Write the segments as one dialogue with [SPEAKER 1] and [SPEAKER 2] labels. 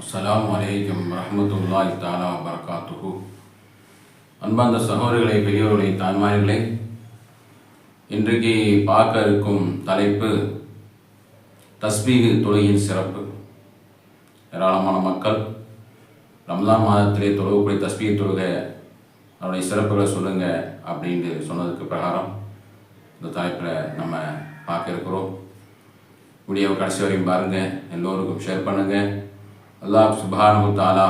[SPEAKER 1] அஸ்லாம் வலைக்கம் ரஹ்மத்துல்லாஹி தாலா வரகாத்துஹு அன்பார்ந்த சகோதரர்களே பெரியோர்களே தாய்மார்களே இன்றைக்கு பார்க்க இருக்கும் தலைப்பு தஸ்பீகு தொழுகையின் சிறப்பு. ஏராளமான மக்கள் ரம்ஜான் மாதத்திலே தொழுகக்கூடிய தஸ்பீக தொழுகை அதனுடைய சிறப்புகளை சொல்லுங்க அப்படின்னு சொன்னதுக்கு பிரகாரம் இந்த தலைப்பில் நம்ம பார்க்க இருக்கிறோம். வீடியோவை கடைசி வரையும் பாருங்கள் எல்லோருக்கும் ஷேர் பண்ணுங்கள் அல்லாஹ் சுபானு தாலா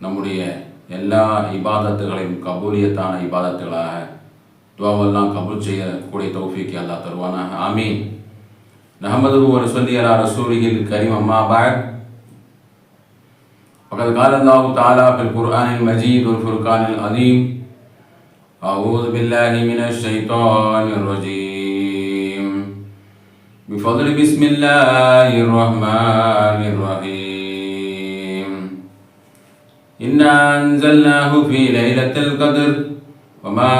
[SPEAKER 1] நம்முடைய எல்லா இபாதத்துகளையும் கபூலியத்தான இபாதத்துகளாக துவாவெல்லாம் கபூல் செய்யக்கூடிய தௌஃபீக்கு அல்லாஹ் தருவானாக ஆமீன் நஹமது ஒரு சொல்லி அலா ரசூலிகில் கரீம் அம்மா பாக் فقد قال الله تعالى في القرآن المجيد والفرقان العظيم أعوذ بالله من الشيطان الرجيم بفضل بسم الله الرحمن الرحيم إنا أنزلناه في ليلة القدر وما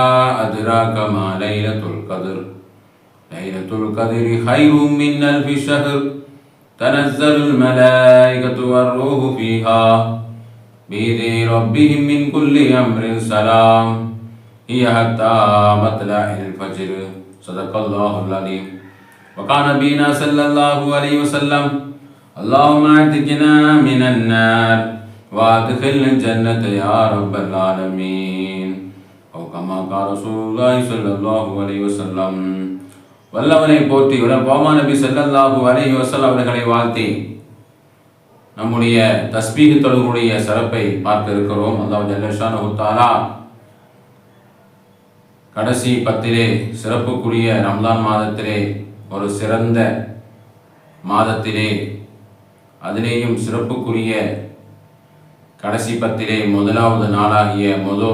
[SPEAKER 1] أدراك ما ليلة القدر. ليلة القدر خير من ألف شهر. تنزل الملائكة والروح فيها. بإذن ربهم من كل أمر سلام. هي حتى مطلع الفجر. صدق الله العظيم. وقال نبينا صلى الله عليه وسلم. اللهم اعتقنا من النار. وادخلنا الجنة يا رب العالمين أو كما قال رسول الله صلى الله عليه وسلم வல்லவனை போற்றி உடன் போமா நபி ஸல்லல்லாஹு அலைஹி வஸல்லம் அவர்களை வாழ்த்தி நம்முடைய தஸ்பீக தொழுகையுடைய சிறப்பை பார்க்க இருக்கிறோம் அல்லாஹ் ஜல்லஷானஹு தஆலா கடைசி பத்திலே சிறப்புக்குரிய ரம்லான் மாதத்திலே ஒரு சிறந்த மாதத்திலே அதிலேயும் சிறப்புக்குரிய கடைசி பத்திலே முதலாவது நாளாகிய முதோ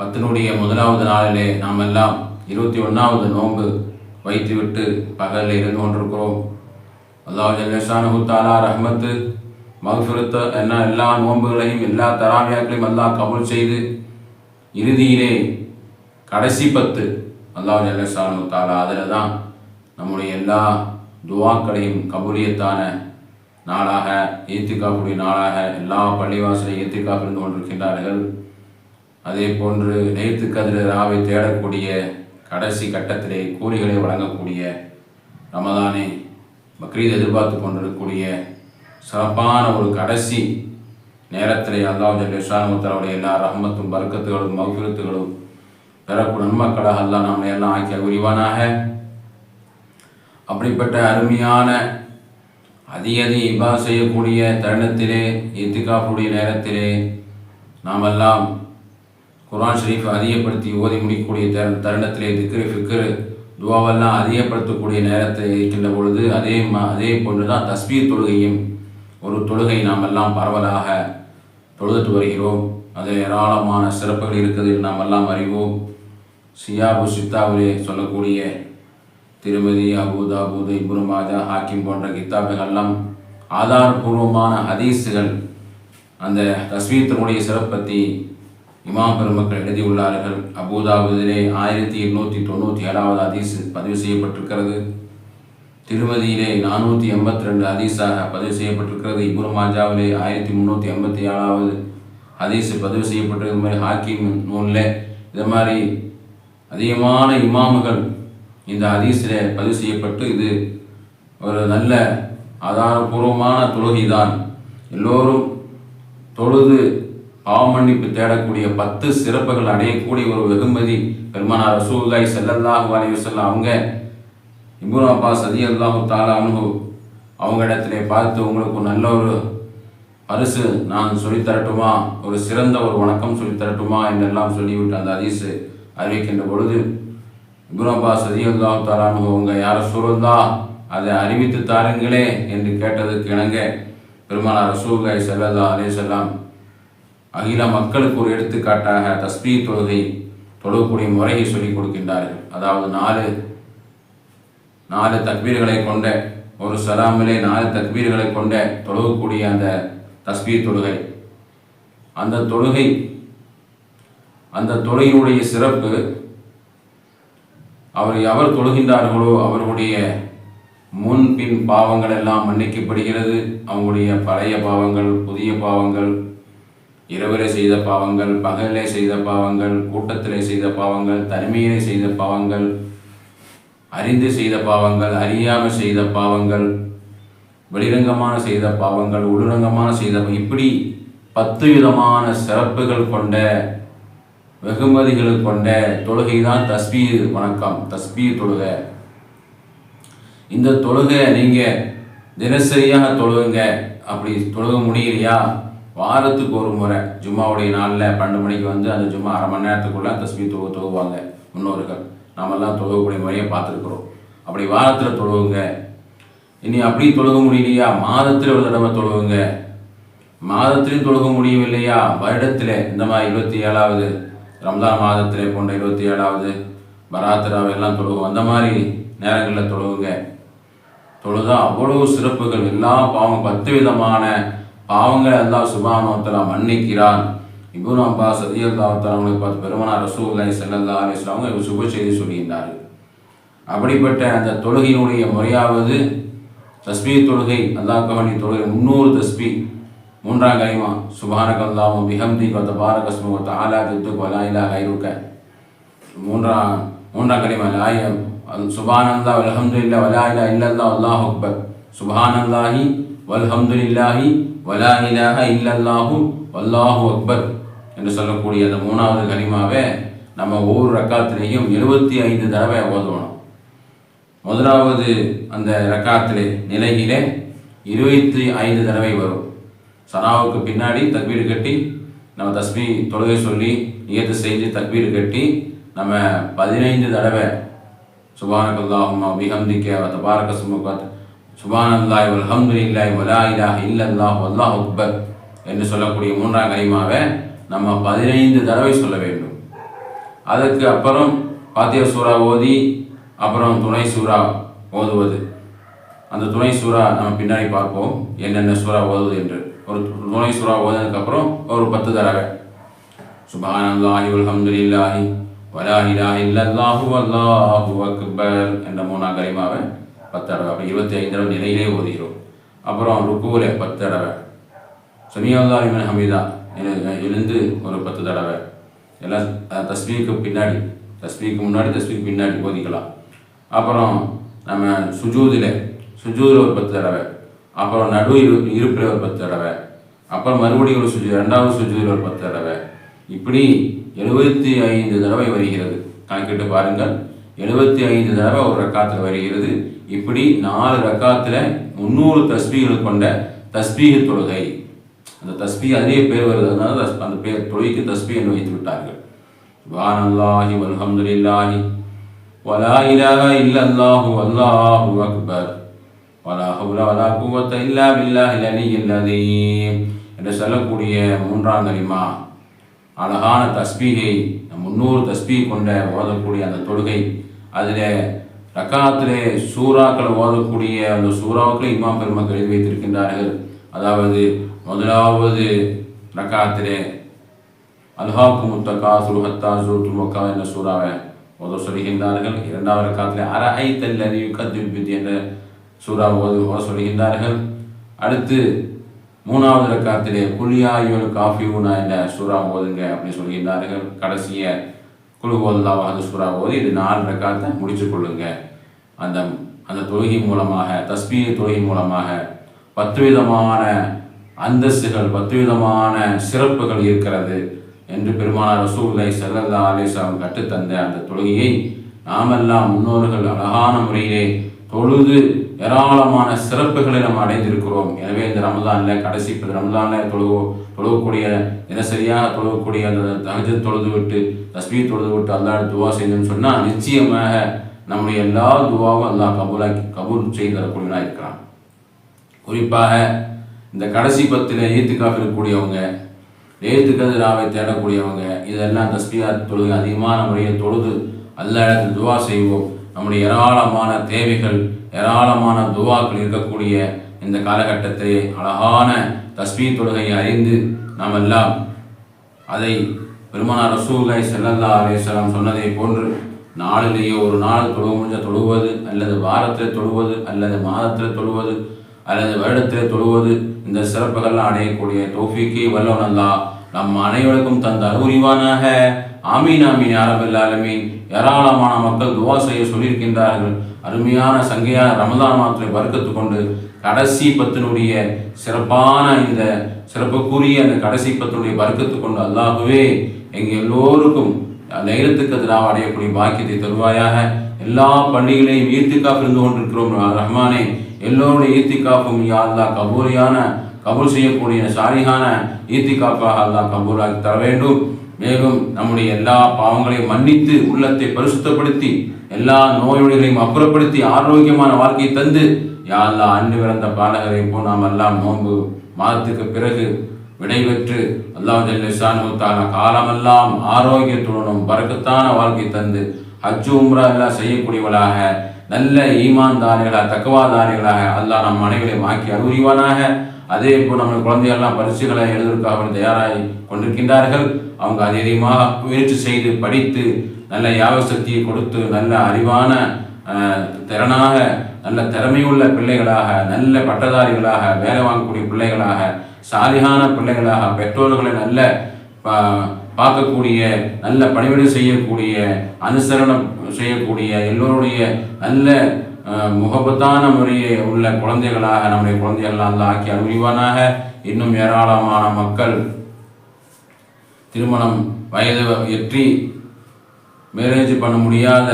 [SPEAKER 1] பத்தினுடைய முதலாவது நாளிலே நாம் எல்லாம் இருபத்தி ஒன்றாவது நோன்பு வைத்துவிட்டு பகலில் இருந்து கொண்டிருக்கிறோம். அல்லாஹ் ஜல்லஷானு தாலா ரஹ்மத்து மகசுரத்த என்ன எல்லா நோன்புகளையும் எல்லா தராவியாக்களையும் அல்லாஹ் கபூல் செய்து இறுதியிலே கடைசி பத்து அல்லாஹ் ஜல்லஷானு தாலா அதில் தான் நம்முடைய எல்லா துவாக்களையும் கபூலியத்தான நாளாக ஈத்திகாப்புடைய நாளாக எல்லா பள்ளிவாசலையும் ஈத்திகாப் இருந்து கொண்டிருக்கின்றார்கள். அதே போன்று நெய்த்து கதிர் தேடக்கூடிய கடைசி கட்டத்திலே கூலிகளை வழங்கக்கூடிய ரமதானை பக்ரீத் எதிர்பார்த்து கொண்டிருக்கக்கூடிய சிறப்பான ஒரு கடைசி நேரத்திலே அல்லாஹ் ஜல்லேஷானுத்தருடைய எல்லா ரஹமத்தும் பர்க்கத்துகளும் மௌஃபிரத்துகளும் பெறக்கூடிய நன்மக்களாக அல்லா நம்மை எல்லாம் ஆக்கிய உரிவானாக அப்படிப்பட்ட அருமையான அதிக அதிக இபா செய்யக்கூடிய தருணத்திலே இத்திகாப்புடைய நேரத்திலே நாமெல்லாம் குரான் ஷரீஃப் அதிகப்படுத்தி ஓதி முடிக்கக்கூடிய தரு தருணத்திலே திக்ரு ஃபிக்ரு துவாவெல்லாம் அதிகப்படுத்தக்கூடிய நேரத்தை இருக்கின்ற பொழுது அதே ம அதே போன்று தான் தஸ்பீர் தொழுகையும் ஒரு தொழுகை நாம் எல்லாம் பரவலாக தொழுதுட்டு வருகிறோம். அதில் ஏராளமான சிறப்புகள் இருக்குது நாம் எல்லாம் அறிவோம். சியாபு சித்தாவிலே சொல்லக்கூடிய திருமதி அபூதாபூது இப்னு மாஜா ஹாக்கிம் போன்ற கித்தாபுகள்லாம் ஆதாரபூர்வமான ஹதீஸுகள். அந்த தஸ்வீத்தினுடைய சிறப்பத்தி இமாம் பெருமக்கள் எழுதியுள்ளார்கள். அபூதாபுதிலே ஆயிரத்தி எண்ணூற்றி தொண்ணூற்றி ஏழாவது ஹதீஸ் பதிவு செய்யப்பட்டிருக்கிறது. திருமதியிலே நானூற்றி எண்பத்தி ரெண்டு ஹதீஸாக பதிவு செய்யப்பட்டிருக்கிறது. இப்னு மாஜாவிலே ஆயிரத்தி முந்நூற்றி எண்பத்தி ஏழாவது ஹதீஸ் பதிவு செய்யப்பட்டிருக்கிற மாதிரி ஹாக்கிம் நூலில் இது மாதிரி அதிகமான இமாமுகள் இந்த ஹதீஸில் பதிவு செய்யப்பட்டு இது ஒரு நல்ல ஆதாரபூர்வமான தொழுகை தான் எல்லோரும் தொழுது பாவமன்னிப்பு தேடக்கூடிய பத்து சிறப்புகள் அடையக்கூடிய ஒரு வெகுமதி பெருமானார் ரசூல்லாய் செல்லல்லாஹு அலைஹி அவங்க இப்னு அப்பாஸ் சதி அல்லாஹு தாலா அனுகு அவங்க இடத்துல பார்த்து உங்களுக்கு நல்ல ஒரு பரிசு நான் சொல்லித்தரட்டுமா ஒரு சிறந்த ஒரு வணக்கம் சொல்லித்தரட்டுமா என்றெல்லாம் சொல்லிவிட்டு அந்த அதிசு அறிவிக்கின்ற பொழுது இப்னு அப்பாஸ் சதி அல்லாஹு தாலா அவங்க யார சூழல்லா அதை அறிவித்து தாருங்களே என்று கேட்டதுக்கு இணங்க பெருமானார் ரசூல்லாய் செல்லல்லா அலே செல்லாம் அகில மக்களுக்கு ஒரு எடுத்துக்காட்டாக தஸ்பீ தொழுகை தொழுகக்கூடிய முறையை சொல்லிக் கொடுக்கின்றார்கள். அதாவது நாலு நாலு தக்பீர்களை கொண்ட ஒரு சலாமிலே நாலு தக்பீர்களை கொண்ட தொழுகக்கூடிய அந்த தஸ்பீ தொழுகை. அந்த தொழுகை அந்த தொழுகையுடைய சிறப்பு அவர் எவர் தொழுகின்றார்களோ அவர்களுடைய முன்பின் பாவங்கள் எல்லாம் மன்னிக்கப்படுகிறது. அவங்களுடைய பழைய பாவங்கள் புதிய பாவங்கள் இரவிலே செய்த பாவங்கள் பகலிலே செய்த பாவங்கள் கூட்டத்திலே செய்த பாவங்கள் தனிமையிலே செய்த பாவங்கள் அறிந்து செய்த பாவங்கள் அறியாமல் செய்த பாவங்கள் வெளிரங்கமான செய்த பாவங்கள் உள்ரங்கமான செய்த இப்படி பத்து விதமான சிறப்புகள் கொண்ட வெகுமதிகளுக்கு கொண்ட தொழுகை தான் தஸ்பீர் வணக்கம். தஸ்பீர் தொழுகை. இந்த தொழுகை நீங்கள் தினசரியாக தொழுகுங்க அப்படி தொழுக முடியலையா? வாரத்துக்கு ஒரு முறை. ஜும்மாவுடைய நாளில் பன்னெண்டு மணிக்கு வந்து அந்த ஜும்மா அரை மணி நேரத்துக்குள்ளே தஸ்பீர் தொழுக துவாங்க முன்னோர்கள். நாமெல்லாம் தொழுகக்கூடிய முறையை பார்த்துருக்குறோம். அப்படி வாரத்தில் தொழுவுங்க. இனி அப்படி தொழுக முடியலையா? மாதத்தில் ஒரு தடவை தொழுவுங்க. மாதத்திலையும் தொழுக முடியவில்லையா? வருடத்தில். இந்த மாதிரி இருபத்தி ஏழாவது ரம்ஜான் மாதத்திலே போன்ற இருபத்தி ஏழாவது பராத்திராவை எல்லாம் தொழுவோம் அந்த மாதிரி நேரங்களில் தொழுவுங்க தொழுதா அவ்வளவு சிறப்புகள். எல்லா பாவம் பத்து விதமான பாவங்களை எல்லாம் சுபானோத்தலா மன்னிக்கிறான். இபுன் அப்பாஸ் சதியல்லாத்தால் அவங்களை பார்த்து பெருமனார் ரசூல்லாய் செல்லல்லா அலிஸ்லாம் இவர் சுப செய்தி சொல்கின்றார்கள் அப்படிப்பட்ட அந்த தொழுகையினுடைய முறையாவது தஸ்மி தொழுகை. அல்லாஹ் கவனி தொழுகை முன்னூறு தஸ்மி மூன்றாம் கரிமா சுபானக் அல்லாமும் பிஹம்தி கொத்த பாரகஸ்மு கொத்த ஆலா தித்து கொலா இலா கைருக்க. மூன்றாம் மூன்றாம் கரிமா லாயம் சுபானந்தா வல்ஹம்துலில்லா வலா இல்லா இல்லல்லா அல்லாஹ் அக்பர். சுபானந்தாஹி வல்ஹம்துலில்லாஹி வலா இலாஹ இல்லல்லாஹு வல்லாஹு அக்பர் என்று சொல்லக்கூடிய அந்த மூணாவது கலிமாவை நம்ம ஒவ்வொரு ரக்காத்திலேயும் எழுபத்தி ஐந்து தடவை ஓதணும். முதலாவது அந்த ரக்காத்திலே நிலையிலே இருபத்தி ஐந்து தடவை வரும். சனாவுக்கு பின்னாடி தக்பீர் கட்டி நம்ம தஸ்மி தொழுகை சொல்லி நியத்து செஞ்சு தக்பீர் கட்டி நம்ம பதினைந்து தடவை சுபானகல்லாஹும் பிஹம்திக்க தபாரக சுமுகத் சுபானல்லாய் இல்லாய் வலா இலாஹ் இல்லல்லாஹ் வல்லாஹ் அக்பர் என்று சொல்லக்கூடிய மூன்றாம் கலிமாவை நம்ம பதினைந்து தடவை சொல்ல வேண்டும். அதற்கு அப்புறம் பாத்திய சூறா ஓதி அப்புறம் துணை சூறா ஓதுவது. அந்த துணை சூறா நம்ம பின்னாடி பார்ப்போம் என்னென்ன சூறா ஓதுவது என்று. ஒரு துணை சுறா ஓதனதுக்கப்புறம் ஒரு பத்து தடவை. சுபானல்லாஹி அல்ஹம்துலில்லாஹி வலா இலாஹ இல்லல்லாஹு அல்லாஹு அக்பர் என்ற மூணாம் கரிமாவை பத்து தடவை அப்புறம் இருபத்தி ஐந்து தடவை நிலையிலே ஓதுகிறோம் அப்புறம் ருக்குவில் பத்து தடவை. சமியல்லா இமன் ஹமீதா எழுந்து ஒரு பத்து தடவை. எல்லாம் தஸ்மீக்கு பின்னாடி தஸ்மீக்கு முன்னாடி தஸ்மீக்கு பின்னாடி ஓதிக்கலாம். அப்புறம் நம்ம சுஜூதில் சுஜூதில் ஒரு பத்து தடவை. அப்புறம் நடு இரு இருப்பில் ஒரு பத்து தடவை. அப்புறம் மறுபடியும் ஒரு சுஜி ரெண்டாவது சுஜியில் ஒரு பத்து தடவை. இப்படி எழுபத்தி ஐந்து தடவை வருகிறது. கணக்கிட்டு பாருங்கள். எழுபத்தி ஐந்து தடவை ஒரு ரக்காத்தில் வருகிறது. இப்படி நாலு ரக்காத்தில் முந்நூறு தஸ்பீகள் கொண்ட தஸ்பீக தொழுகை. அந்த தஸ்பி அதிலே பேர் வருது தஸ்- அந்த பேர் தொழுகைக்கு தஸ்பி என்று வைத்து விட்டார்கள். வானல்லாஹி வல்ஹம்துலில்லாஹி. வலா இலாக இல்லல்லாஹு அல்லாஹு அக்பர். வலா ஹவுல வலா குவத்த இல்லா பில்லாஹில் அலியில் அதீம் என்று சொல்லக்கூடிய மூன்றாம் கலிமா அழகான தஸ்பீகை முன்னூறு தஸ்பீ கொண்ட ஓதக்கூடிய அந்த தொழுகை. அதில் ரக்காத்திலே சூறாக்களை ஓதக்கூடிய அந்த சூறாவுக்களை இமாம் பெருமக்கள் எழுதி வைத்திருக்கின்றார்கள். அதாவது முதலாவது ரக்காத்திலே அல்ஹாக்கு முத்தகா சுருஹத்தா சுருத்துமக்கா என்ற சூறாவை ஓத சொல்கின்றார்கள். இரண்டாவது ரக்காத்திலே அரஹை தல்லி யுகத்தில் என்ற சூறா ஓத சொல்கின்றார்கள். அடுத்து மூணாவது ரக்காத்திலே காஃபி ஊனா என்ற சூறா ஓதுங்க அப்படின்னு சொல்கின்றார்கள். கடைசிய குழு ஓதுலாவாக சூறா ஓதி இது நாலு ரக்காத்தை முடிச்சு கொள்ளுங்க. அந்த அந்த தொழுகை மூலமாக தஸ்மீர் தொழுகை மூலமாக பத்து விதமான அந்தஸ்துகள் பத்து விதமான சிறப்புகள் இருக்கிறது என்று பெருமானார் ரசூலை செல்லல்லா அலேசாவும் கற்றுத்தந்த அந்த தொழுகையை நாமெல்லாம் முன்னோர்கள் அழகான முறையிலே தொழுது ஏராளமான சிறப்புகளை நாம் அடைந்திருக்கிறோம். எனவே இந்த ரமதானில் கடைசி ரமதானில் தொழுகு தொழுகக்கூடிய தினசரியாக தொழுகக்கூடிய அந்த தஹஜத் தொழுது விட்டு தஸ்பீர் தொழுது விட்டு அல்லாஹ் துவா செய்யணும்னு சொன்னால் நிச்சயமாக நம்முடைய எல்லா துவாவும் அல்லாஹ் கபூலாக்கி கபூல் செய்து தரக்கூடியவனாக இருக்கிறான். குறிப்பாக இந்த கடைசி பத்தில் ஈத்துக்காக இருக்கக்கூடியவங்க ஏத்துக்கது ராவை தேடக்கூடியவங்க இதெல்லாம் தஸ்பியாத் தொழுகை அதிகமான முறையில் தொழுது அல்ல இடத்தில் துவா செய்வோம். நம்முடைய ஏராளமான தேவைகள் ஏராளமான துவாக்கள் இருக்கக்கூடிய இந்த காலகட்டத்தை அழகான தஸ்பீ தொழுகையை அறிந்து நாம் எல்லாம் அதை பெருமானார் ரசூலுல்லாஹி செல்லல்லா அலேஸ்வரம் சொன்னதை போன்று நாளிலேயே ஒரு நாள் தொழுவ முடிஞ்ச தொழுவது அல்லது வாரத்தில் தொழுவது அல்லது மாதத்தில் தொழுவது அல்லது வருடத்தில் தொழுவது இந்த சிறப்புகள்லாம் அடையக்கூடிய தோஃபிக்கு வல்லவனல்லா நம் அனைவருக்கும் தந்த அறிவுரிவானாக ஆமீன் ஆமீன் ஆரம்பில்லாலமீன் ஏராளமான மக்கள் துவா செய்ய சொல்லியிருக்கின்றார்கள். அருமையான சங்கையான ரமதான் மாத்திரை வறுக்கத்து கொண்டு கடைசி பத்தினுடைய சிறப்பான இந்த சிறப்புக்குரிய அந்த கடைசி பத்தினுடைய வறுக்கத்து கொண்டு அல்லாகவே எங்கள் எல்லோருக்கும் லைலத்துக்கு எதிராக அடையக்கூடிய பாக்கியத்தை தருவாயாக. எல்லா பள்ளிகளையும் ஈர்த்திக்காப்பு இருந்து கொண்டிருக்கிறோம். ரஹ்மானே எல்லோருடைய ஈர்த்திக்காப்பும் யா அல்லா கபூர் கபூல் செய்யக்கூடிய சாரிகான ஈர்த்திக்காப்பாக அல்லா கபூலாக்கி தர வேண்டும் மேலும் நம்முடைய எல்லா பாவங்களையும் மன்னித்து உள்ளத்தை பரிசுத்தப்படுத்தி எல்லா நோயுடைகளையும் அப்புறப்படுத்தி ஆரோக்கியமான வாழ்க்கையை தந்து யா அல்லா அன்று பிறந்த பாலகரை போ நாம் எல்லாம் நோன்பு மாதத்துக்கு பிறகு விடைபெற்று அல்லாஹ் ஜல்லிசானுத்தான காலமெல்லாம் ஆரோக்கியத்துடனும் பறக்கத்தான வாழ்க்கை தந்து ஹஜ்ஜு உம்ரா எல்லாம் செய்யக்கூடியவளாக நல்ல ஈமான்தாரிகளாக தக்கவாதாரிகளாக அல்லாஹ் நம் அனைவரையும் ஆக்கி அறிவுரிவானாக அதே போல் நம்ம குழந்தைகள்லாம் பரிசுகளை எழுதுவதற்காக தயாராகி கொண்டிருக்கின்றார்கள். அவங்க அதிகமாக முயற்சி செய்து படித்து நல்ல யாக சக்தியை கொடுத்து நல்ல அறிவான திறனாக நல்ல திறமையுள்ள பிள்ளைகளாக நல்ல பட்டதாரிகளாக வேலை வாங்கக்கூடிய பிள்ளைகளாக சாலிகான பிள்ளைகளாக பெற்றோர்களை நல்ல பார்க்கக்கூடிய நல்ல பணிவிடை செய்யக்கூடிய அனுசரணம் செய்யக்கூடிய எல்லோருடைய நல்ல முகபத்தான முறையை உள்ள குழந்தைகளாக நம்முடைய குழந்தைகள் அல்ல ஆக்கி அறிவானாக இன்னும் ஏராளமான மக்கள் திருமணம் வயது எற்றி மேரேஜ் பண்ண முடியாத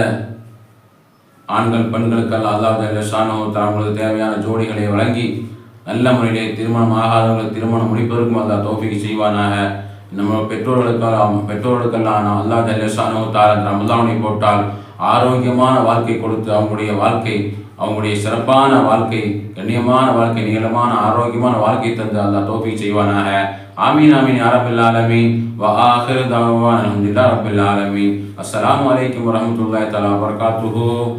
[SPEAKER 1] ஆண்கள் பெண்களுக்கெல்லாம் அல்லாஹ் ஷானோ தங்களுக்கு தேவையான ஜோடிகளை வழங்கி நல்ல முறையிலே திருமணம் ஆகாதவர்கள் திருமணம் முடிப்பதற்கும் அல்லா தோஃபிக்கு செய்வானாக. நம்ம பெற்றோர்களுக்கெல்லாம் பெற்றோர்களுக்கெல்லாம் அல்லா ஜல்லஷானோ தாரன் ரமதானை போட்டால் ஆரோக்கியமான வாழ்க்கை கொடுத்து அவங்களுடைய வாழ்க்கை அவங்களுடைய சிறப்பான வாழ்க்கை கண்ணியமான வாழ்க்கை நீளமான ஆரோக்கியமான வாழ்க்கை தந்து அல்லா தோஃபி செய்வானாக. ஆமீன் ஆமீன் அரபில் ஆலமீன். வ ஆஹிர் தவான் அல்ஹம்துலில்லாஹ் ரபில் ஆலமீன். அஸ்லாம் வலைக்கம் வரமத்துல்லாய் தலா வபரகாத்துஹு.